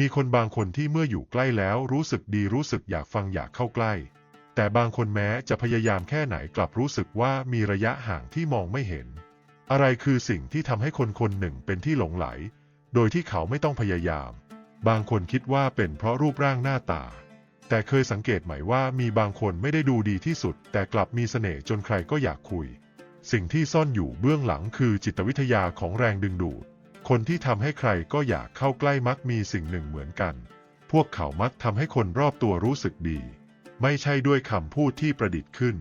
มีคนบางคนที่เมื่ออยู่ใกล้แล้วรู้สึกดีรู้สึกอยากฟังอยากเข้าใกล้ แต่บางคนแม้จะพยายามแค่ไหนกลับรู้สึกว่ามีระยะห่างที่มองไม่เห็น อะไรคือสิ่งที่ทำให้คนคนหนึ่งเป็นที่หลงไหล โดยที่เขาไม่ต้องพยายาม บางคนคิดว่าเป็นเพราะรูปร่างหน้าตา แต่เคยสังเกตไหมว่ามีบางคนไม่ได้ดูดีที่สุด แต่กลับมีเสน่ห์จนใครก็อยากคุย สิ่งที่ซ่อนอยู่เบื้องหลังคือจิตวิทยาของแรงดึงดูด คนที่ทำให้ใครก็อยากเข้าใกล้มักมีสิ่งหนึ่งเหมือนกัน พวกเขามักทำให้คนรอบตัวรู้สึกดี ไม่ใช่ด้วยคำพูดที่ประดิษฐ์ขึ้น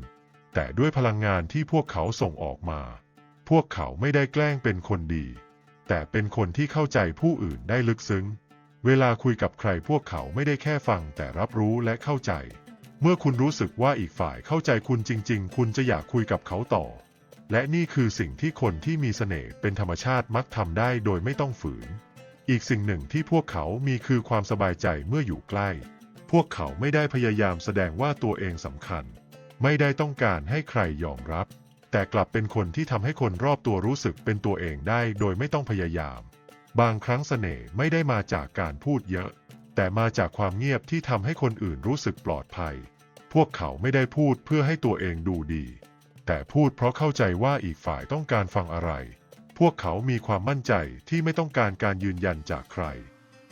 แต่ด้วยพลังงานที่พวกเขาส่งออกมา พวกเขาไม่ได้แกล้งเป็นคนดี แต่เป็นคนที่เข้าใจผู้อื่นได้ลึกซึ้ง เวลาคุยกับใครพวกเขาไม่ได้แค่ฟังแต่รับรู้และเข้าใจ เมื่อคุณรู้สึกว่าอีกฝ่ายเข้าใจคุณจริง ๆ คุณจะอยากคุยกับเขาต่อ และนี่คือสิ่งที่คนที่มีเสน่ห์เป็นธรรมชาติมักทำได้โดยไม่ต้องฝืน อีกสิ่งหนึ่งที่พวกเขามีคือความสบายใจเมื่ออยู่ใกล้ พวกเขาไม่ได้พยายามแสดงว่าตัวเองสำคัญ ไม่ได้ต้องการให้ใครยอมรับ แต่กลับเป็นคนที่ทำให้คนรอบตัวรู้สึกเป็นตัวเองได้โดยไม่ต้องพยายาม บางครั้งเสน่ห์ไม่ได้มาจากการพูดเยอะ แต่มาจากความเงียบที่ทำให้คนอื่นรู้สึกปลอดภัย พวกเขาไม่ได้พูดเพื่อให้ตัวเองดูดี แต่พูดเพราะเข้าใจว่าอีกฝ่ายต้องการฟังอะไร พวกเขามีความมั่นใจที่ไม่ต้องการการยืนยันจากใคร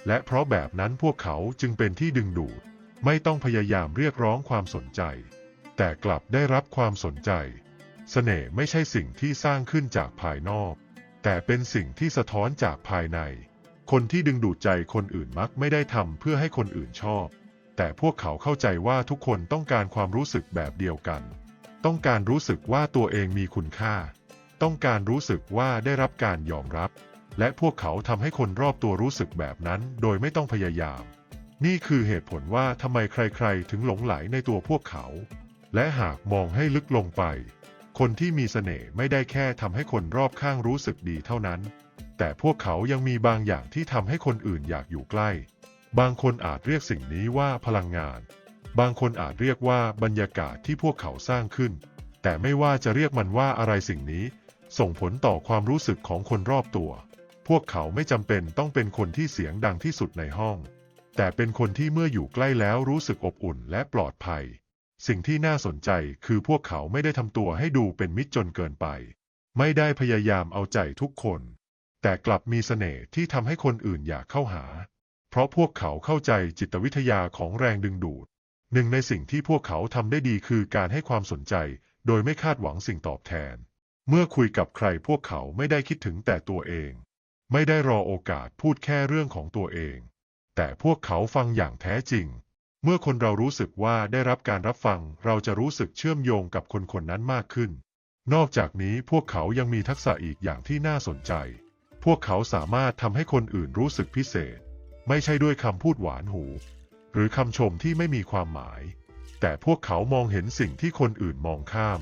และเพราะแบบนั้นพวกเขาจึงเป็นที่ดึงดูด ไม่ต้องพยายามเรียกร้องความสนใจ แต่กลับได้รับความสนใจ เสน่ห์ไม่ใช่สิ่งที่สร้างขึ้นจากภายนอก แต่เป็นสิ่งที่สะท้อนจากภายใน คนที่ดึงดูดใจคนอื่นมักไม่ได้ทำเพื่อให้คนอื่นชอบ แต่พวกเขาเข้าใจว่าทุกคนต้องการความรู้สึกแบบเดียวกัน ต้องการรู้สึกว่าตัวเองมีคุณค่า ต้องการรู้สึกว่าได้รับการยอมรับ และพวกเขาทำให้คนรอบตัวรู้สึกแบบนั้นโดยไม่ต้องพยายาม นี่คือเหตุผลว่าทำไมใครๆ ถึงหลงไหลในตัวพวกเขา และหากมองให้ลึกลงไป คนที่มีเสน่ห์ไม่ได้แค่ทำให้คนรอบข้างรู้สึกดีเท่านั้น แต่พวกเขายังมีบางอย่างที่ทำให้คนอื่นอยากอยู่ใกล้ บางคนอาจเรียกสิ่งนี้ว่าพลังงาน บางคนอาจเรียกว่าบรรยากาศที่พวกเขาสร้างขึ้น แต่ไม่ว่าจะเรียกมันว่าอะไรสิ่งนี้ ส่งผลต่อความรู้สึกของคนรอบตัว พวกเขาไม่จำเป็นต้องเป็นคนที่เสียงดังที่สุดในห้อง แต่เป็นคนที่เมื่ออยู่ใกล้แล้วรู้สึกอบอุ่นและปลอดภัย สิ่งที่น่าสนใจคือพวกเขาไม่ได้ทำตัวให้ดูเป็นมิตรจนเกินไป ไม่ได้พยายามเอาใจทุกคน แต่กลับมีเสน่ห์ที่ทำให้คนอื่นอยากเข้าหา เพราะพวกเขาเข้าใจจิตวิทยาของแรงดึงดูด หนึ่งในสิ่งที่พวกเขาทำได้ดีคือการให้ความสนใจ โดยไม่คาดหวังสิ่งตอบแทน เมื่อคุยกับใครพวกเขาไม่ได้คิดถึงแต่ตัวเอง ไม่ได้รอโอกาสพูดแค่เรื่องของตัวเอง แต่พวกเขาฟังอย่างแท้จริง เมื่อคนเรารู้สึกว่าได้รับการรับฟัง เราจะรู้สึกเชื่อมโยงกับคนคนนั้นมากขึ้น นอกจากนี้พวกเขายังมีทักษะอีกอย่างที่น่าสนใจ พวกเขาสามารถทำให้คนอื่นรู้สึกพิเศษ ไม่ใช่ด้วยคำพูดหวานหู หรือคำชมที่ไม่มีความหมาย แต่พวกเขามองเห็นสิ่งที่คนอื่นมองข้าม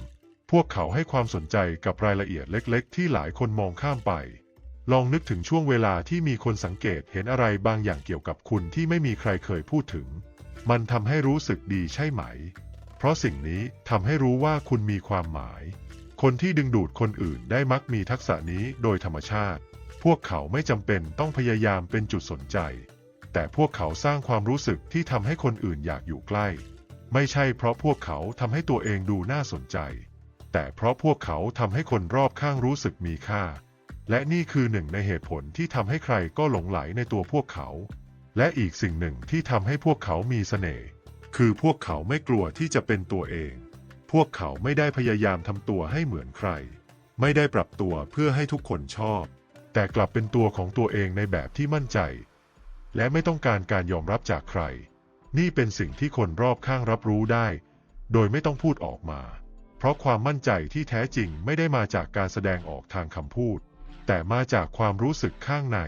พวกเขาให้ความสนใจกับรายละเอียดเล็กๆ ที่หลายคนมองข้ามไป ลองนึกถึงช่วงเวลาที่มีคนสังเกตเห็นอะไรบางอย่างเกี่ยวกับคุณที่ไม่มีใครเคยพูดถึง มันทำให้รู้สึกดีใช่ไหม เพราะสิ่งนี้ทำให้รู้ว่าคุณมีความหมาย คนที่ดึงดูดคนอื่นได้มักมีทักษะนี้โดยธรรมชาติ พวกเขาไม่จำเป็นต้องพยายามเป็นจุดสนใจ แต่พวกเขาสร้างความรู้สึกที่ทำให้คนอื่นอยากอยู่ใกล้ ไม่ใช่เพราะพวกเขาทำให้ตัวเองดูน่าสนใจ แต่เพราะพวกเขาทำให้คนรอบข้างรู้สึกมีค่า และนี่คือหนึ่งในเหตุผลที่ทำให้ใครก็หลงไหลในตัวพวกเขา และอีกสิ่งหนึ่งที่ทำให้พวกเขามีเสน่ห์คือพวกเขาไม่กลัวที่จะเป็นตัวเอง พวกเขาไม่ได้พยายามทำตัวให้เหมือนใคร ไม่ได้ปรับตัวเพื่อให้ทุกคนชอบ แต่กลับเป็นตัวของตัวเองในแบบที่มั่นใจ และไม่ต้องการการยอมรับจากใคร นี่เป็นสิ่งที่คนรอบข้างรับรู้ได้ โดยไม่ต้องพูดออกมา เพราะความมั่นใจที่แท้จริงไม่ได้มาจากการแสดงออกทางคำพูด แต่มาจากความรู้สึกข้างใน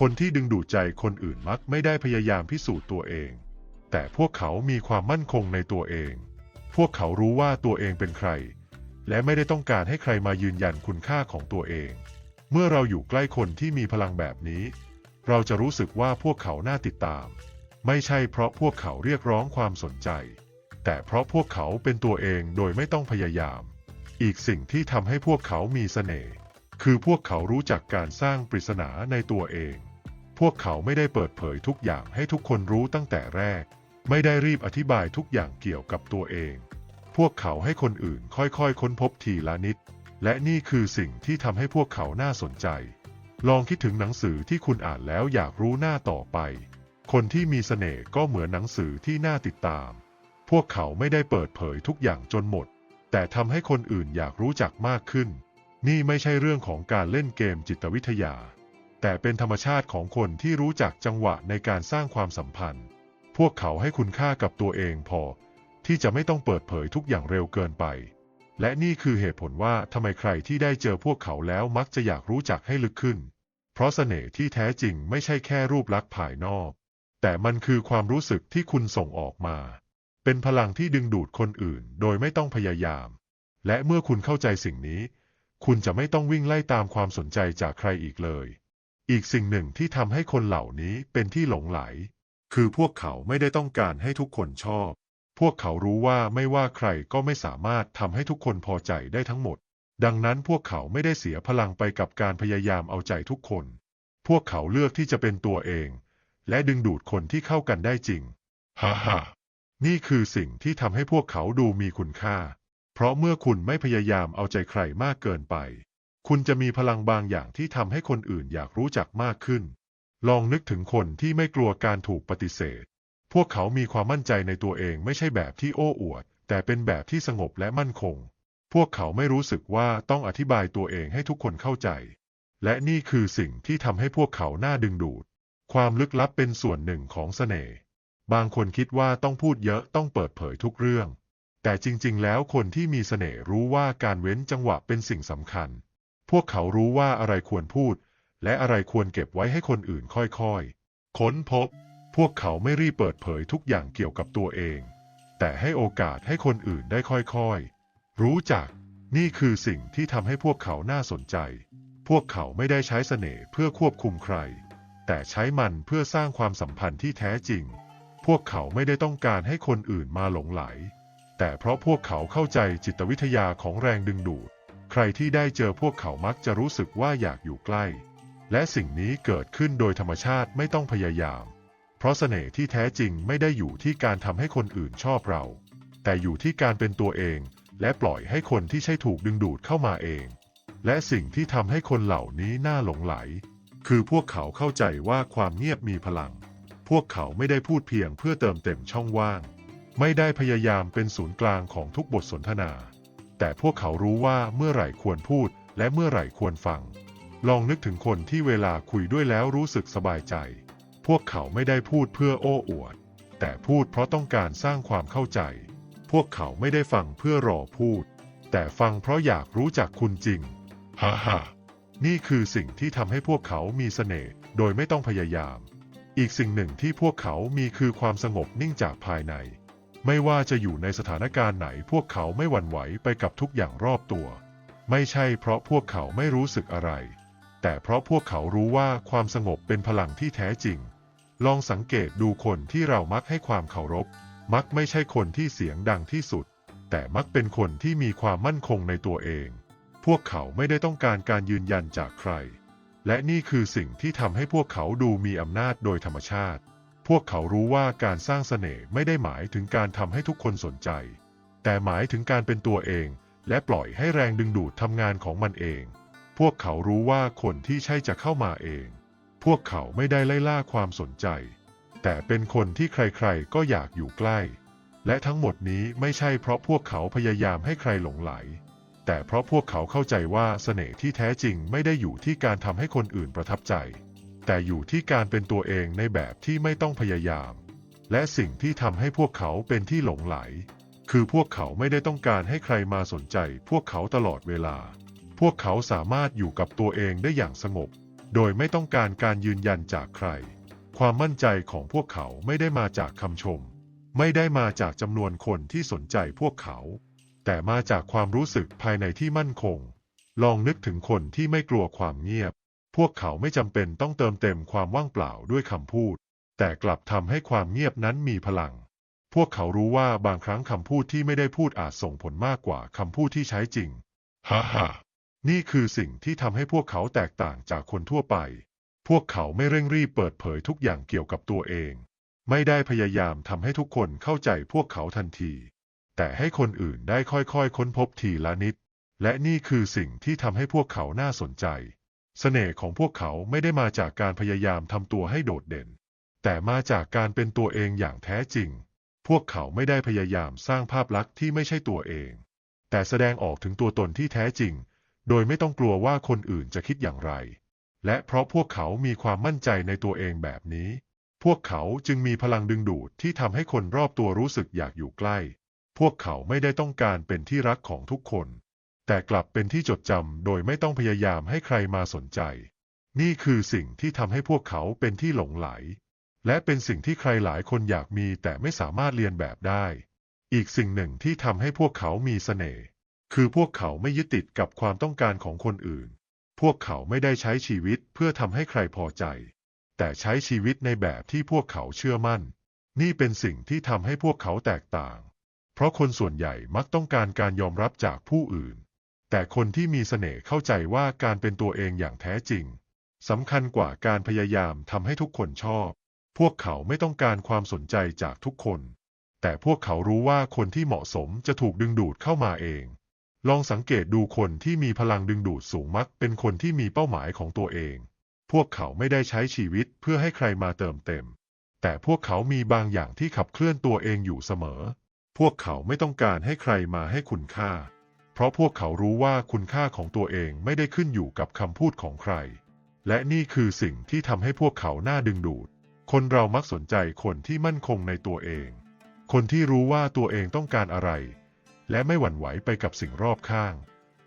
คนที่ดึงดูดใจคนอื่นมักไม่ได้พยายามพิสูจน์ตัวเอง แต่พวกเขามีความมั่นคงในตัวเอง พวกเขารู้ว่าตัวเองเป็นใคร และไม่ได้ต้องการให้ใครมายืนยันคุณค่าของตัวเอง เมื่อเราอยู่ใกล้คนที่มีพลังแบบนี้ เราจะรู้สึกว่าพวกเขาน่าติดตาม ไม่ใช่เพราะพวกเขาเรียกร้องความสนใจ แต่เพราะพวกเขาเป็นตัวเองโดยไม่ต้องพยายาม อีกสิ่งที่ทำให้พวกเขามีเสน่ห์คือพวกเขารู้จักการสร้างปริศนาในตัวเอง พวกเขาไม่ได้เปิดเผยทุกอย่างให้ทุกคนรู้ตั้งแต่แรก ไม่ได้รีบอธิบายทุกอย่างเกี่ยวกับตัวเอง พวกเขาให้คนอื่นค่อยๆ ค้นพบทีละนิด และนี่คือสิ่งที่ทำให้พวกเขาน่าสนใจ ลองคิดถึงหนังสือที่คุณอ่านแล้วอยากรู้หน้าต่อไป คนที่มีเสน่ห์ก็เหมือนหนังสือที่น่าติดตาม พวกเขาไม่ได้เปิดเผยทุกอย่างจนหมด แต่ทำให้คนอื่นอยากรู้จักมากขึ้น นี่ไม่ใช่เรื่องของการเล่นเกมจิตวิทยา แต่เป็นธรรมชาติของคนที่รู้จักจังหวะในการสร้างความสัมพันธ์ พวกเขาให้คุณค่ากับตัวเองพอ ที่จะไม่ต้องเปิดเผยทุกอย่างเร็วเกินไปและนี่คือเหตุผลว่าทำไมใครที่ได้เจอพวกเขาแล้วมักจะอยากรู้จักให้ลึกขึ้น เพราะเสน่ห์ที่แท้จริงไม่ใช่แค่รูปลักษณ์ภายนอก แต่มันคือความรู้สึกที่คุณส่งออกมา เป็นพลังที่ดึงดูดคนอื่นโดยไม่ต้องพยายาม และเมื่อคุณเข้าใจสิ่งนี้ คุณจะไม่ต้องวิ่งไล่ตามความสนใจจากใครอีกเลย อีกสิ่งหนึ่งที่ทำให้คนเหล่านี้เป็นที่หลงไหล คือพวกเขาไม่ได้ต้องการให้ทุกคนชอบ พวกเขารู้ว่าไม่ว่าใครก็ไม่สามารถทำให้ทุกคนพอใจได้ทั้งหมด ดังนั้นพวกเขาไม่ได้เสียพลังไปกับการพยายามเอาใจทุกคน พวกเขาเลือกที่จะเป็นตัวเอง และดึงดูดคนที่เข้ากันได้จริง ฮ่าฮ่านี่คือสิ่งที่ทำให้พวกเขาดูมีคุณค่า เพราะเมื่อคุณไม่พยายามเอาใจใครมากเกินไป คุณจะมีพลังบางอย่างที่ทำให้คนอื่นอยากรู้จักมากขึ้น ลองนึกถึงคนที่ไม่กลัวการถูกปฏิเสธ พวกเขามีความมั่นใจในตัวเองไม่ใช่แบบที่โอ้อวด แต่เป็นแบบที่สงบและมั่นคง พวกเขาไม่รู้สึกว่าต้องอธิบายตัวเองให้ทุกคนเข้าใจ และนี่คือสิ่งที่ทำให้พวกเขาน่าดึงดูด ความลึกลับเป็นส่วนหนึ่งของเสน่ห์ บางคนคิดว่าต้องพูดเยอะต้องเปิดเผยทุกเรื่อง แต่จริง ๆ แล้วคนที่มีเสน่ห์รู้ว่าการเว้นจังหวะเป็นสิ่งสำคัญ พวกเขารู้ว่าอะไรควรพูด และอะไรควรเก็บไว้ให้คนอื่นค่อยๆ ค้นพบ พวกเขาไม่รีบเปิดเผยทุกอย่างเกี่ยวกับตัวเอง แต่ให้โอกาสให้คนอื่นได้ค่อยๆ รู้จัก นี่คือสิ่งที่ทำให้พวกเขาน่าสนใจ พวกเขาไม่ได้ใช้เสน่ห์เพื่อควบคุมใคร แต่ใช้มันเพื่อสร้างความสัมพันธ์ที่แท้จริง พวกเขาไม่ได้ต้องการให้คนอื่นมาหลงไหล แต่เพราะพวกเขาเข้าใจจิตวิทยาของแรงดึงดูด ใครที่ได้เจอพวกเขามักจะรู้สึกว่าอยากอยู่ใกล้ และสิ่งนี้เกิดขึ้นโดยธรรมชาติไม่ต้องพยายาม เพราะเสน่ห์ที่แท้จริงไม่ได้อยู่ที่การทำให้คนอื่นชอบเรา แต่อยู่ที่การเป็นตัวเอง และปล่อยให้คนที่ใช่ถูกดึงดูดเข้ามาเอง และสิ่งที่ทำให้คนเหล่านี้น่าหลงไหล คือพวกเขาเข้าใจว่าความเงียบมีพลัง พวกเขาไม่ได้พูดเพียงเพื่อเติมเต็มช่องว่าง ไม่ได้พยายามเป็นศูนย์กลางของทุกบทสนทนา แต่พวกเขารู้ว่าเมื่อไหร่ควรพูด และเมื่อไหร่ควรฟัง ลองนึกถึงคนที่เวลาคุยด้วยแล้วรู้สึกสบายใจ พวกเขาไม่ได้พูดเพื่อโอ้อวด แต่พูดเพราะต้องการสร้างความเข้าใจ วกเขาไม่ได้ฟังเพื่อรอพูด แต่ฟังเพราะอยากรู้จักคุณจริง ฮ่าฮ่านี่คือสิ่งที่ทำให้พวกเขามีเสน่ห์โดยไม่ต้องพยายาม อีกสิ่งหนึ่งที่พวกเขามีคือความสงบนิ่งจากภายใน ไม่ว่าจะอยู่ในสถานการณ์ไหนพวกเขาไม่หวั่นไหวไปกับทุกอย่างรอบตัว ไม่ใช่เพราะพวกเขาไม่รู้สึกอะไร แต่เพราะพวกเขารู้ว่าความสงบเป็นพลังที่แท้จริง ลองสังเกตดูคนที่เรามักให้ความเคารพ มักไม่ใช่คนที่เสียงดังที่สุด แต่มักเป็นคนที่มีความมั่นคงในตัวเอง พวกเขาไม่ได้ต้องการการยืนยันจากใคร และนี่คือสิ่งที่ทำให้พวกเขาดูมีอำนาจโดยธรรมชาติ พวกเขารู้ว่าการสร้างเสน่ห์ไม่ได้หมายถึงการทำให้ทุกคนสนใจ แต่หมายถึงการเป็นตัวเอง และปล่อยให้แรงดึงดูดทำงานของมันเอง พวกเขารู้ว่าคนที่ใช่จะเข้ามาเอง พวกเขาไม่ได้ไล่ล่าความสนใจ แต่เป็นคนที่ใครๆก็อยากอยู่ใกล้ และทั้งหมดนี้ไม่ใช่เพราะพวกเขาพยายามให้ใครหลงไหล แต่เพราะพวกเขาเข้าใจว่าเสน่ห์ที่แท้จริงไม่ได้อยู่ที่การทำให้คนอื่นประทับใจ แต่อยู่ที่การเป็นตัวเองในแบบที่ไม่ต้องพยายาม และสิ่งที่ทำให้พวกเขาเป็นที่หลงไหล คือพวกเขาไม่ได้ต้องการให้ใครมาสนใจ พวกเขาตลอดเวลา พวกเขาสามารถอยู่กับตัวเองได้อย่างสงบ โดยไม่ต้องการการยืนยันจากใคร ความมั่นใจของพวกเขาไม่ได้มาจากคำชม ไม่ได้มาจากจำนวนคนที่สนใจพวกเขา แต่มาจากความรู้สึกภายในที่มั่นคง ลองนึกถึงคนที่ไม่กลัวความเงียบ พวกเขาไม่จำเป็นต้องเติมเต็มความว่างเปล่าด้วยคำพูด แต่กลับทำให้ความเงียบนั้นมีพลัง พวกเขารู้ว่าบางครั้งคำพูดที่ไม่ได้พูดอาจส่งผลมากกว่าคำพูดที่ใช้จริงฮ่าฮ่านี่คือสิ่งที่ทำให้พวกเขาแตกต่างจากคนทั่วไป พวกเขาไม่เร่งรีบเปิดเผยทุกอย่างเกี่ยวกับตัวเอง ไม่ได้พยายามทำให้ทุกคนเข้าใจพวกเขาทันที แต่ให้คนอื่นได้ค่อยๆ ค้นพบทีละนิด และนี่คือสิ่งที่ทำให้พวกเขาน่าสนใจ เสน่ห์ของพวกเขาไม่ได้มาจากการพยายามทำตัวให้โดดเด่น แต่มาจากการเป็นตัวเองอย่างแท้จริง พวกเขาไม่ได้พยายามสร้างภาพลักษณ์ที่ไม่ใช่ตัวเอง แต่แสดงออกถึงตัวตนที่แท้จริง โดยไม่ต้องกลัวว่าคนอื่นจะคิดอย่างไร และเพราะพวกเขามีความมั่นใจในตัวเองแบบนี้ พวกเขาจึงมีพลังดึงดูดที่ทำให้คนรอบตัวรู้สึกอยากอยู่ใกล้ พวกเขาไม่ได้ต้องการเป็นที่รักของทุกคน แต่กลับเป็นที่จดจำโดยไม่ต้องพยายามให้ใครมาสนใจ นี่คือสิ่งที่ทำให้พวกเขาเป็นที่หลงไหล และเป็นสิ่งที่ใครหลายคนอยากมีแต่ไม่สามารถเรียนแบบได้ อีกสิ่งหนึ่งที่ทำให้พวกเขามีเสน่ห์คือพวกเขาไม่ยึดติดกับความต้องการของคนอื่น วกเขาไม่ได้ใช้ชีวิตเพื่อทำให้ใครพอใจ แต่ใช้ชีวิตในแบบที่พวกเขาเชื่อมั่น นี่เป็นสิ่งที่ทำให้พวกเขาแตกต่าง เพราะคนส่วนใหญ่มักต้องการการยอมรับจากผู้อื่น แต่คนที่มีเสน่ห์เข้าใจว่าการเป็นตัวเองอย่างแท้จริงสำคัญกว่าการพยายามทำให้ทุกคนชอบ พวกเขาไม่ต้องการความสนใจจากทุกคน แต่พวกเขารู้ว่าคนที่เหมาะสมจะถูกดึงดูดเข้ามาเอง ลองสังเกตดูคนที่มีพลังดึงดูดสูงมักเป็นคนที่มีเป้าหมายของตัวเอง พวกเขาไม่ได้ใช้ชีวิตเพื่อให้ใครมาเติมเต็ม แต่พวกเขามีบางอย่างที่ขับเคลื่อนตัวเองอยู่เสมอ พวกเขาไม่ต้องการให้ใครมาให้คุณค่า เพราะพวกเขารู้ว่าคุณค่าของตัวเองไม่ได้ขึ้นอยู่กับคำพูดของใคร และนี่คือสิ่งที่ทำให้พวกเขาน่าดึงดูด คนเรามักสนใจคนที่มั่นคงในตัวเอง คนที่รู้ว่าตัวเองต้องการอะไร และไม่หวั่นไหวไปกับสิ่งรอบข้าง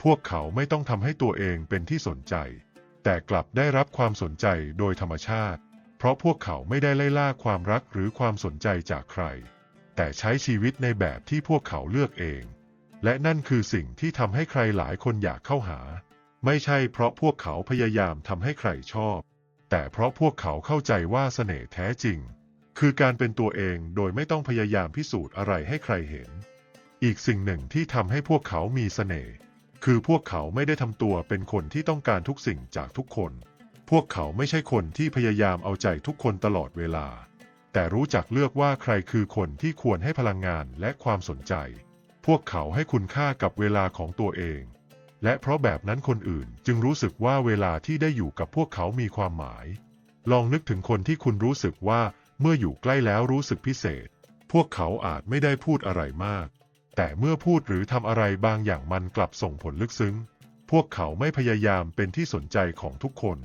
พวกเขาไม่ต้องทำให้ตัวเองเป็นที่สนใจ แต่กลับได้รับความสนใจโดยธรรมชาติ เพราะพวกเขาไม่ได้ไล่ล่าความรักหรือความสนใจจากใคร แต่ใช้ชีวิตในแบบที่พวกเขาเลือกเอง และนั่นคือสิ่งที่ทำให้ใครหลายคนอยากเข้าหา ไม่ใช่เพราะพวกเขาพยายามทำให้ใครชอบ แต่เพราะพวกเขาเข้าใจว่าเสน่ห์แท้จริง คือการเป็นตัวเองโดยไม่ต้องพยายามพิสูจน์อะไรให้ใครเห็น อีกสิ่งหนึ่งที่ทำให้พวกเขามีเสน่ห์คือพวกเขาไม่ได้ทำตัวเป็นคนที่ต้องการทุกสิ่งจากทุกคน พวกเขาไม่ใช่คนที่พยายามเอาใจทุกคนตลอดเวลา แต่รู้จักเลือกว่าใครคือคนที่ควรให้พลังงานและความสนใจ พวกเขาให้คุณค่ากับเวลาของตัวเอง และเพราะแบบนั้นคนอื่นจึงรู้สึกว่าเวลาที่ได้อยู่กับพวกเขามีความหมาย ลองนึกถึงคนที่คุณรู้สึกว่าเมื่ออยู่ใกล้แล้วรู้สึกพิเศษ พวกเขาอาจไม่ได้พูดอะไรมาก แต่เมื่อพูดหรือทำอะไรบางอย่างมันกลับส่งผลลึกซึ้ง พวกเขาไม่พยายามเป็นที่สนใจของทุกคน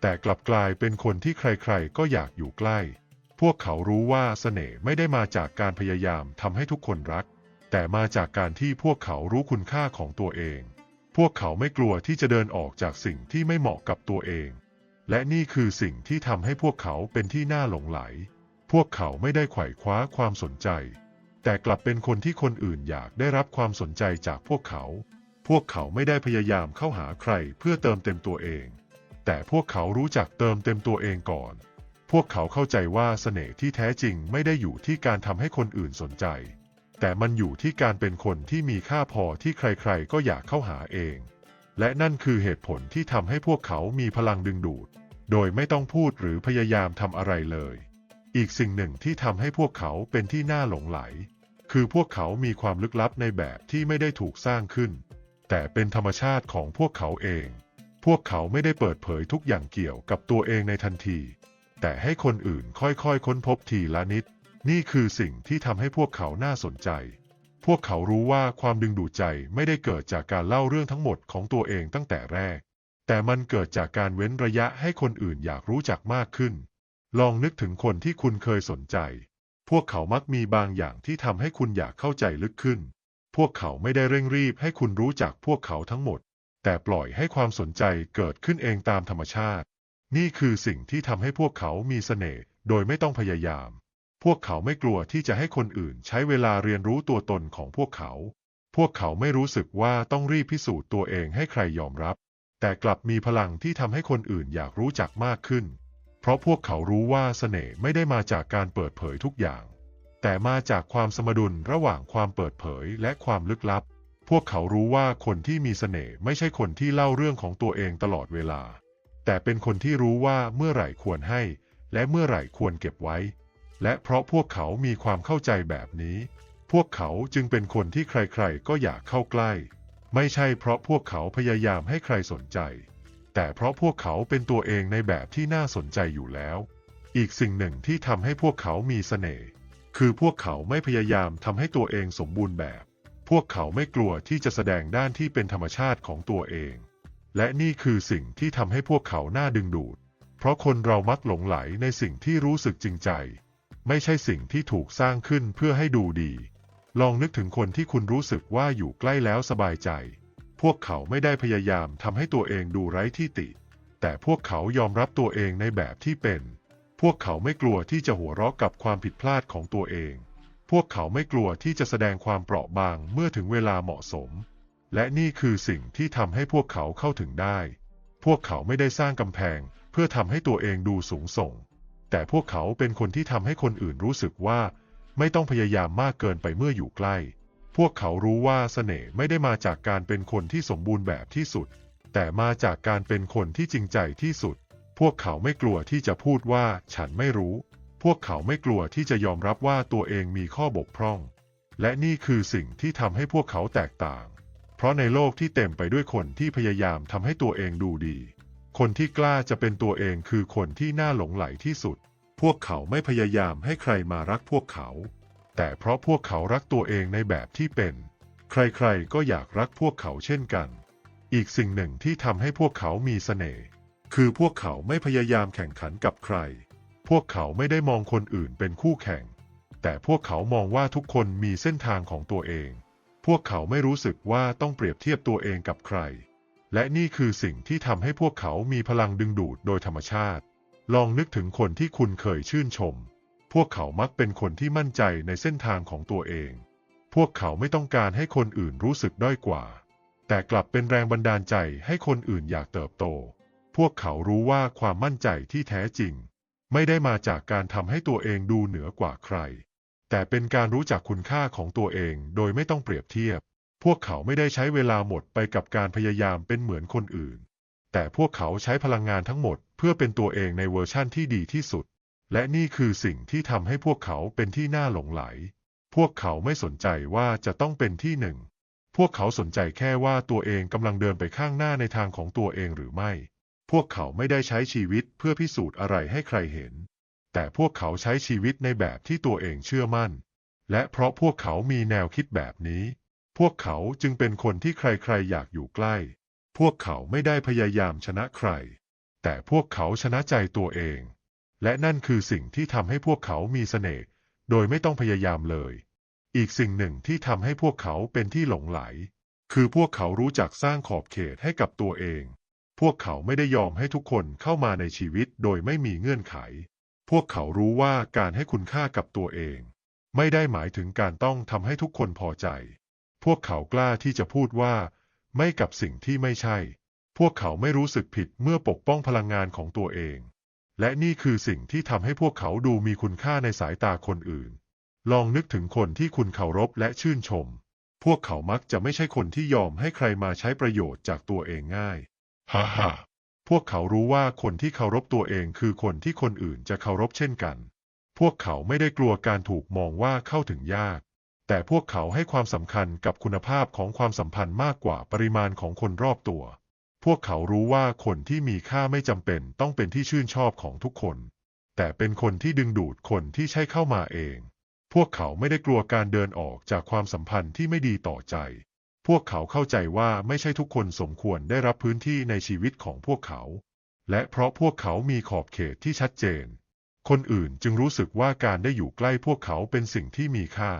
แต่กลับกลายเป็นคนที่ใครๆ ก็อยากอยู่ใกล้ พวกเขารู้ว่าเสน่ห์ไม่ได้มาจากการพยายามทำให้ทุกคนรัก แต่มาจากการที่พวกเขารู้คุณค่าของตัวเอง พวกเขาไม่กลัวที่จะเดินออกจากสิ่งที่ไม่เหมาะกับตัวเอง และนี่คือสิ่งที่ทำให้พวกเขาเป็นที่น่าหลงไหล พวกเขาไม่ได้ไขว่คว้าความสนใจ แต่กลับเป็นคนที่คนอื่นอยากได้รับความสนใจจากพวกเขา พวกเขาไม่ได้พยายามเข้าหาใครเพื่อเติมเต็มตัวเอง แต่พวกเขารู้จักเติมเต็มตัวเองก่อน พวกเขาเข้าใจว่าเสน่ห์ที่แท้จริงไม่ได้อยู่ที่การทำให้คนอื่นสนใจ แต่มันอยู่ที่การเป็นคนที่มีค่าพอที่ใครๆ ก็อยากเข้าหาเอง และนั่นคือเหตุผลที่ทำให้พวกเขามีพลังดึงดูด โดยไม่ต้องพูดหรือพยายามทำอะไรเลย อีกสิ่งหนึ่งที่ทำให้พวกเขาเป็นที่น่าหลงไหล คือพวกเขามีความลึกลับในแบบที่ไม่ได้ถูกสร้างขึ้น แต่เป็นธรรมชาติของพวกเขาเอง พวกเขาไม่ได้เปิดเผยทุกอย่างเกี่ยวกับตัวเองในทันที แต่ให้คนอื่นค่อยๆ ค้นพบทีละนิด นี่คือสิ่งที่ทำให้พวกเขาน่าสนใจ พวกเขารู้ว่าความดึงดูดใจไม่ได้เกิดจากการเล่าเรื่องทั้งหมดของตัวเองตั้งแต่แรก แต่มันเกิดจากการเว้นระยะให้คนอื่นอยากรู้จักมากขึ้น ลองนึกถึงคนที่คุณเคยสนใจ พวกเขามักมีบางอย่างที่ทำให้คุณอยากเข้าใจลึกขึ้น พวกเขาไม่ได้เร่งรีบให้คุณรู้จักพวกเขาทั้งหมด แต่ปล่อยให้ความสนใจเกิดขึ้นเองตามธรรมชาติ นี่คือสิ่งที่ทำให้พวกเขามีเสน่ห์โดยไม่ต้องพยายาม พวกเขาไม่กลัวที่จะให้คนอื่นใช้เวลาเรียนรู้ตัวตนของพวกเขา พวกเขาไม่รู้สึกว่าต้องรีบพิสูจน์ตัวเองให้ใครยอมรับ แต่กลับมีพลังที่ทำให้คนอื่นอยากรู้จักมากขึ้น เพราะพวกเขารู้ว่าเสน่ห์ไม่ได้มาจากการเปิดเผยทุกอย่าง แต่มาจากความสมดุลระหว่างความเปิดเผยและความลึกลับ พวกเขารู้ว่าคนที่มีเสน่ห์ไม่ใช่คนที่เล่าเรื่องของตัวเองตลอดเวลา แต่แต่เป็นคนที่รู้ว่าเมื่อไหร่ควรให้ และเมื่อไหร่ควรเก็บไว้ และเพราะพวกเขามีความเข้าใจแบบนี้ พวกเขาจึงเป็นคนที่ใครๆก็อยากเข้าใกล้ ไม่ใช่เพราะพวกเขาพยายามให้ใครสนใจ แต่เพราะพวกเขาเป็นตัวเองในแบบที่น่าสนใจอยู่แล้ว อีกสิ่งหนึ่งที่ทำให้พวกเขามีเสน่ห์คือพวกเขาไม่พยายามทำให้ตัวเองสมบูรณ์แบบ พวกเขาไม่กลัวที่จะแสดงด้านที่เป็นธรรมชาติของตัวเอง และนี่คือสิ่งที่ทำให้พวกเขาน่าดึงดูด เพราะคนเรามักหลงไหลในสิ่งที่รู้สึกจริงใจ ไม่ใช่สิ่งที่ถูกสร้างขึ้นเพื่อให้ดูดี ลองนึกถึงคนที่คุณรู้สึกว่าอยู่ใกล้แล้วสบายใจ พวกเขาไม่ได้พยายามทำให้ตัวเองดูไร้ที่ติ แต่พวกเขายอมรับตัวเองในแบบที่เป็น พวกเขาไม่กลัวที่จะหัวเราะกับความผิดพลาดของตัวเอง พวกเขาไม่กลัวที่จะแสดงความเปราะบางเมื่อถึงเวลาเหมาะสม และนี่คือสิ่งที่ทำให้พวกเขาเข้าถึงได้ พวกเขาไม่ได้สร้างกำแพงเพื่อทำให้ตัวเองดูสูงส่ง แต่พวกเขาเป็นคนที่ทำให้คนอื่นรู้สึกว่า ไม่ต้องพยายามมากเกินไปเมื่ออยู่ใกล้ พวกเขารู้ว่าเสน่ห์ไม่ได้มาจากการเป็นคนที่สมบูรณ์แบบที่สุด แต่มาจากการเป็นคนที่จริงใจที่สุด พวกเขาไม่กลัวที่จะพูดว่าฉันไม่รู้ พวกเขาไม่กลัวที่จะยอมรับว่าตัวเองมีข้อบกพร่อง และนี่คือสิ่งที่ทำให้พวกเขาแตกต่าง เพราะในโลกที่เต็มไปด้วยคนที่พยายามทำให้ตัวเองดูดี คนที่กล้าจะเป็นตัวเองคือคนที่น่าหลงไหลที่สุด พวกเขาไม่พยายามให้ใครมารักพวกเขา แต่เพราะพวกเขารักตัวเองในแบบที่เป็น ใครๆ ก็อยากรักพวกเขาเช่นกัน อีกสิ่งหนึ่งที่ทำให้พวกเขามีเสน่ห์คือพวกเขาไม่พยายามแข่งขันกับใคร พวกเขาไม่ได้มองคนอื่นเป็นคู่แข่ง แต่พวกเขามองว่าทุกคนมีเส้นทางของตัวเอง พวกเขาไม่รู้สึกว่าต้องเปรียบเทียบตัวเองกับใคร และนี่คือสิ่งที่ทำให้พวกเขามีพลังดึงดูดโดยธรรมชาติ ลองนึกถึงคนที่คุณเคยชื่นชม พวกเขามักเป็นคนที่มั่นใจในเส้นทางของตัวเอง พวกเขาไม่ต้องการให้คนอื่นรู้สึกด้อยกว่า แต่กลับเป็นแรงบันดาลใจให้คนอื่นอยากเติบโต พวกเขารู้ว่าความมั่นใจที่แท้จริง ไม่ได้มาจากการทำให้ตัวเองดูเหนือกว่าใคร แต่เป็นการรู้จักคุณค่าของตัวเองโดยไม่ต้องเปรียบเทียบ พวกเขาไม่ได้ใช้เวลาหมดไปกับการพยายามเป็นเหมือนคนอื่น แต่พวกเขาใช้พลังงานทั้งหมดเพื่อเป็นตัวเองในเวอร์ชั่นที่ดีที่สุด และนี่คือสิ่งที่ทำให้พวกเขาเป็นที่น่าหลงไหล พวกเขาไม่สนใจว่าจะต้องเป็นที่หนึ่ง พวกเขาสนใจแค่ว่าตัวเองกำลังเดินไปข้างหน้าในทางของตัวเองหรือไม่ พวกเขาไม่ได้ใช้ชีวิตเพื่อพิสูจน์อะไรให้ใครเห็น แต่พวกเขาใช้ชีวิตในแบบที่ตัวเองเชื่อมั่น และเพราะพวกเขามีแนวคิดแบบนี้ พวกเขาจึงเป็นคนที่ใครๆอยากอยู่ใกล้ พวกเขาไม่ได้พยายามชนะใคร แต่พวกเขาชนะใจตัวเอง และนั่นคือสิ่งที่ทำให้พวกเขามีเสน่ห์โดยไม่ต้องพยายามเลย อีกสิ่งหนึ่งที่ทำให้พวกเขาเป็นที่หลงไหล คือพวกเขารู้จักสร้างขอบเขตให้กับตัวเอง พวกเขาไม่ได้ยอมให้ทุกคนเข้ามาในชีวิตโดยไม่มีเงื่อนไข พวกเขารู้ว่าการให้คุณค่ากับตัวเอง ไม่ได้หมายถึงการต้องทำให้ทุกคนพอใจ พวกเขากล้าที่จะพูดว่า ไม่กับสิ่งที่ไม่ใช่ พวกเขาไม่รู้สึกผิดเมื่อปกป้องพลังงานของตัวเอง และนี่คือสิ่งที่ทำให้พวกเขาดูมีคุณค่าในสายตาคนอื่น ลองนึกถึงคนที่คุณเคารพและชื่นชม พวกเขามักจะไม่ใช่คนที่ยอมให้ใครมาใช้ประโยชน์จากตัวเองง่าย ฮ่าฮ่าพวกเขารู้ว่าคนที่เคารพตัวเองคือคนที่คนอื่นจะเคารพเช่นกัน พวกเขาไม่ได้กลัวการถูกมองว่าเข้าถึงยาก แต่พวกเขาให้ความสำคัญกับคุณภาพของความสัมพันธ์มากกว่าปริมาณของคนรอบตัว พวกเขารู้ว่าคนที่มีค่าไม่จำเป็นต้องเป็นที่ชื่นชอบของทุกคน แต่เป็นคนที่ดึงดูดคนที่ใช่เข้ามาเอง พวกเขาไม่ได้กลัวการเดินออกจากความสัมพันธ์ที่ไม่ดีต่อใจ พวกเขาเข้าใจว่าไม่ใช่ทุกคนสมควรได้รับพื้นที่ในชีวิตของพวกเขา และเพราะพวกเขามีขอบเขตที่ชัดเจน คนอื่นจึงรู้สึกว่าการได้อยู่ใกล้พวกเขาเป็นสิ่งที่มีค่า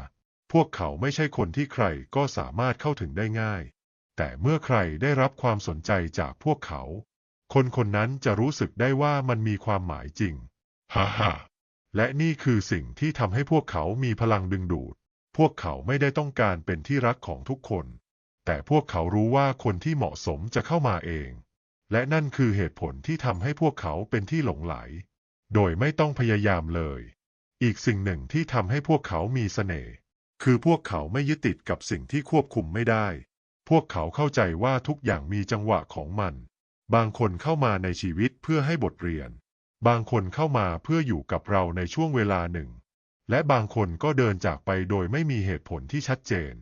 พวกเขาไม่ใช่คนที่ใครก็สามารถเข้าถึงได้ง่าย แต่เมื่อใครได้รับความสนใจจากพวกเขา คนคนนั้นจะรู้สึกได้ว่ามันมีความหมายจริง ฮ่าฮ่าและนี่คือสิ่งที่ทำให้พวกเขามีพลังดึงดูด พวกเขาไม่ได้ต้องการเป็นที่รักของทุกคน แต่พวกเขารู้ว่าคนที่เหมาะสมจะเข้ามาเอง และนั่นคือเหตุผลที่ทำให้พวกเขาเป็นที่หลงไหล โดยไม่ต้องพยายามเลย อีกสิ่งหนึ่งที่ทำให้พวกเขามีเสน่ห์คือพวกเขาไม่ยึดติดกับสิ่งที่ควบคุมไม่ได้ พวกเขาเข้าใจว่าทุกอย่างมีจังหวะของมัน บางคนเข้ามาในชีวิตเพื่อให้บทเรียน บางคนเข้ามาเพื่ออยู่กับเราในช่วงเวลาหนึ่ง และบางคนก็เดินจากไปโดยไม่มีเหตุผลที่ชัดเจน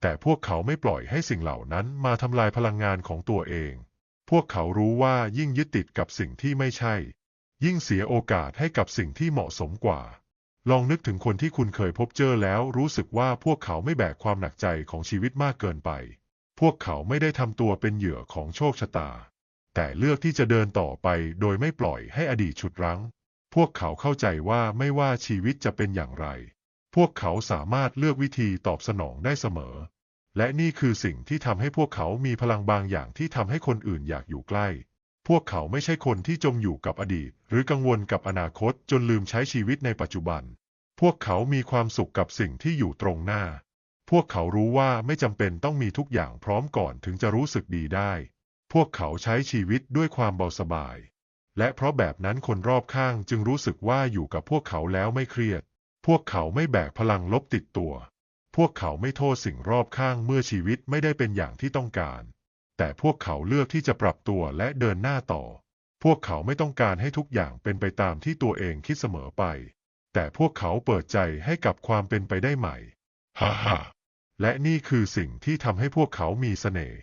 แต่พวกเขาไม่ปล่อยให้สิ่งเหล่านั้นมาทำลายพลังงานของตัวเอง พวกเขารู้ว่ายิ่งยึดติดกับสิ่งที่ไม่ใช่ ยิ่งเสียโอกาสให้กับสิ่งที่เหมาะสมกว่าลองนึกถึงคนที่คุณเคยพบเจอแล้วรู้สึกว่าพวกเขาไม่แบกความหนักใจของชีวิตมากเกินไป พวกเขาไม่ได้ทำตัวเป็นเหยื่อของโชคชะตา แต่เลือกที่จะเดินต่อไปโดยไม่ปล่อยให้อดีตฉุดรั้ง พวกเขาเข้าใจว่าไม่ว่าชีวิตจะเป็นอย่างไร พวกเขาสามารถเลือกวิธีตอบสนองได้เสมอ และนี่คือสิ่งที่ทำให้พวกเขามีพลังบางอย่างที่ทำให้คนอื่นอยากอยู่ใกล้ พวกเขาไม่ใช่คนที่จมอยู่กับอดีต หรือกังวลกับอนาคตจนลืมใช้ชีวิตในปัจจุบัน พวกเขามีความสุขกับสิ่งที่อยู่ตรงหน้า พวกเขารู้ว่าไม่จำเป็นต้องมีทุกอย่างพร้อมก่อนถึงจะรู้สึกดีได้ พวกเขาใช้ชีวิตด้วยความเบาสบาย และเพราะแบบนั้นคนรอบข้างจึงรู้สึกว่าอยู่กับพวกเขาแล้วไม่เครียด พวกเขาไม่แบกพลังลบติดตัว พวกเขาไม่โทษสิ่งรอบข้างเมื่อชีวิตไม่ได้เป็นอย่างที่ต้องการ แต่พวกเขาเลือกที่จะปรับตัวและเดินหน้าต่อ พวกเขาไม่ต้องการให้ทุกอย่างเป็นไปตามที่ตัวเองคิดเสมอไป แต่พวกเขาเปิดใจให้กับความเป็นไปได้ใหม่ ฮ่าฮ่า และนี่คือสิ่งที่ทำให้พวกเขามีเสน่ห์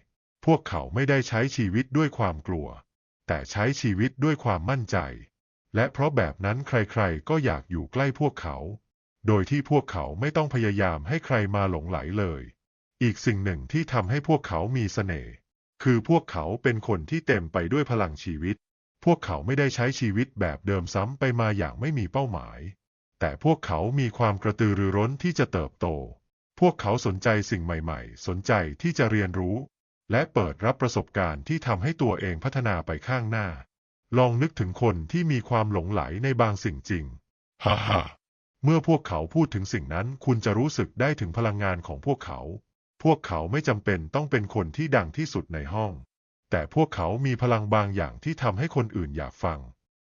พวกเขาไม่ได้ใช้ชีวิตด้วยความกลัว แต่ใช้ชีวิตด้วยความมั่นใจ และเพราะแบบนั้นใครๆ ก็อยากอยู่ใกล้พวกเขา โดยที่พวกเขาไม่ต้องพยายามให้ใครมาหลงไหลเลย อีกสิ่งหนึ่งที่ทำให้พวกเขามีเสน่ห์คือพวกเขาเป็นคนที่เต็มไปด้วยพลังชีวิต พวกเขาไม่ได้ใช้ชีวิตแบบเดิมซ้ำไปมาอย่างไม่มีเป้าหมาย แต่พวกเขามีความกระตือรือร้นที่จะเติบโต พวกเขาสนใจสิ่งใหม่ ๆ สนใจที่จะเรียนรู้ และเปิดรับประสบการณ์ที่ทำให้ตัวเองพัฒนาไปข้างหน้า ลองนึกถึงคนที่มีความหลงไหลในบางสิ่งจริง ฮ่าฮ่าเมื่อพวกเขาพูดถึงสิ่งนั้น คุณจะรู้สึกได้ถึงพลังงานของพวกเขา พวกเขาไม่จำเป็นต้องเป็นคนที่ดังที่สุดในห้อง แต่พวกเขามีพลังบางอย่างที่ทำให้คนอื่นอยากฟัง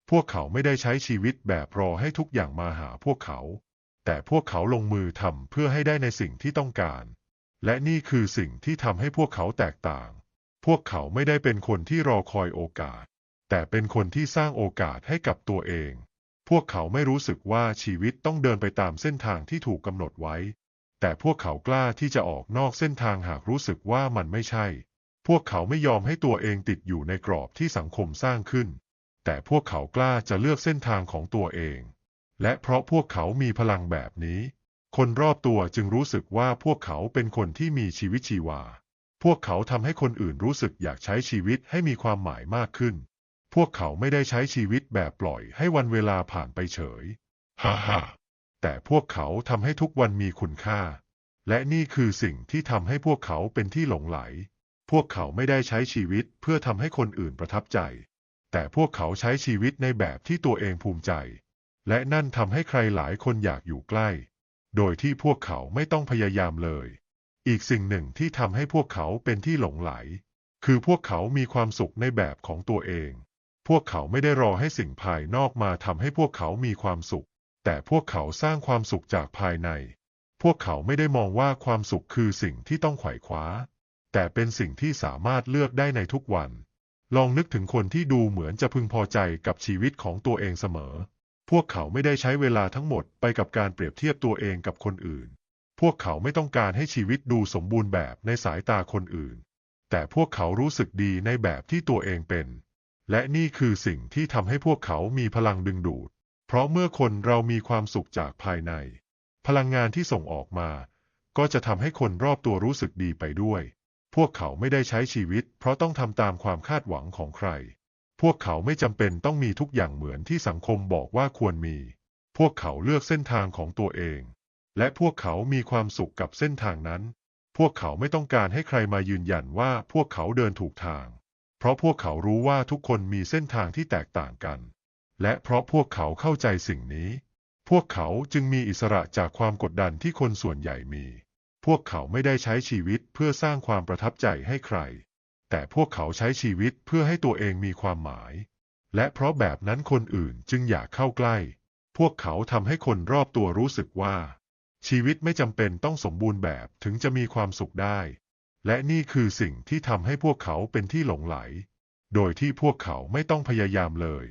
พวกเขาไม่ได้ใช้ชีวิตแบบรอให้ทุกอย่างมาหาพวกเขา แต่พวกเขาลงมือทำเพื่อให้ได้ในสิ่งที่ต้องการ และนี่คือสิ่งที่ทำให้พวกเขาแตกต่าง พวกเขาไม่ได้เป็นคนที่รอคอยโอกาส แต่เป็นคนที่สร้างโอกาสให้กับตัวเอง พวกเขาไม่รู้สึกว่าชีวิตต้องเดินไปตามเส้นทางที่ถูกกำหนดไว้ แต่พวกเขากล้าที่จะออกนอกเส้นทางหากรู้สึกว่ามันไม่ใช่ พวกเขาไม่ยอมให้ตัวเองติดอยู่ในกรอบที่สังคมสร้างขึ้น แต่พวกเขากล้าจะเลือกเส้นทางของตัวเอง และเพราะพวกเขามีพลังแบบนี้ คนรอบตัวจึงรู้สึกว่าพวกเขาเป็นคนที่มีชีวิตชีวา พวกเขาทำให้คนอื่นรู้สึกอยากใช้ชีวิตให้มีความหมายมากขึ้น พวกเขาไม่ได้ใช้ชีวิตแบบปล่อยให้วันเวลาผ่านไปเฉย ฮ่าฮ่าแต่พวกเขาทำให้ทุกวันมีคุณค่า และนี่คือสิ่งที่ทำให้พวกเขาเป็นที่หลงไหล พวกเขาไม่ได้ใช้ชีวิตเพื่อทำให้คนอื่นประทับใจ แต่พวกเขาใช้ชีวิตในแบบที่ตัวเองภูมิใจ และนั่นทำให้ใครหลายคนอยากอยู่ใกล้ โดยที่พวกเขาไม่ต้องพยายามเลย อีกสิ่งหนึ่งที่ทำให้พวกเขาเป็นที่หลงไหล คือพวกเขามีความสุขในแบบของตัวเอง พวกเขาไม่ได้รอให้สิ่งภายนอกมาทำให้พวกเขามีความสุข แต่พวกเขาสร้างความสุขจากภายใน พวกเขาไม่ได้มองว่าความสุขคือสิ่งที่ต้องไขว่คว้า แต่เป็นสิ่งที่สามารถเลือกได้ในทุกวัน ลองนึกถึงคนที่ดูเหมือนจะพึงพอใจกับชีวิตของตัวเองเสมอ พวกเขาไม่ได้ใช้เวลาทั้งหมดไปกับการเปรียบเทียบตัวเองกับคนอื่น พวกเขาไม่ต้องการให้ชีวิตดูสมบูรณ์แบบในสายตาคนอื่น แต่พวกเขารู้สึกดีในแบบที่ตัวเองเป็น และนี่คือสิ่งที่ทำให้พวกเขามีพลังดึงดูด เพราะเมื่อคนเรามีความสุขจากภายใน พลังงานที่ส่งออกมา ก็จะทำให้คนรอบตัวรู้สึกดีไปด้วย พวกเขาไม่ได้ใช้ชีวิต เพราะต้องทำตามความคาดหวังของใคร พวกเขาไม่จำเป็นต้องมีทุกอย่างเหมือนที่สังคมบอกว่าควรมี พวกเขาเลือกเส้นทางของตัวเอง และพวกเขามีความสุขกับเส้นทางนั้น พวกเขาไม่ต้องการให้ใครมายืนยันว่าพวกเขาเดินถูกทาง เพราะพวกเขารู้ว่าทุกคนมีเส้นทางที่แตกต่างกัน และเพราะพวกเขาเข้าใจสิ่งนี้ พวกเขาจึงมีอิสระจากความกดดันที่คนส่วนใหญ่มี พวกเขาไม่ได้ใช้ชีวิตเพื่อสร้างความประทับใจให้ใคร แต่พวกเขาใช้ชีวิตเพื่อให้ตัวเองมีความหมาย และเพราะแบบนั้นคนอื่นจึงอยากเข้าใกล้ พวกเขาทำให้คนรอบตัวรู้สึกว่า ชีวิตไม่จำเป็นต้องสมบูรณ์แบบถึงจะมีความสุขได้ และนี่คือสิ่งที่ทำให้พวกเขาเป็นที่หลงไหล โดยที่พวกเขาไม่ต้องพยายามเลย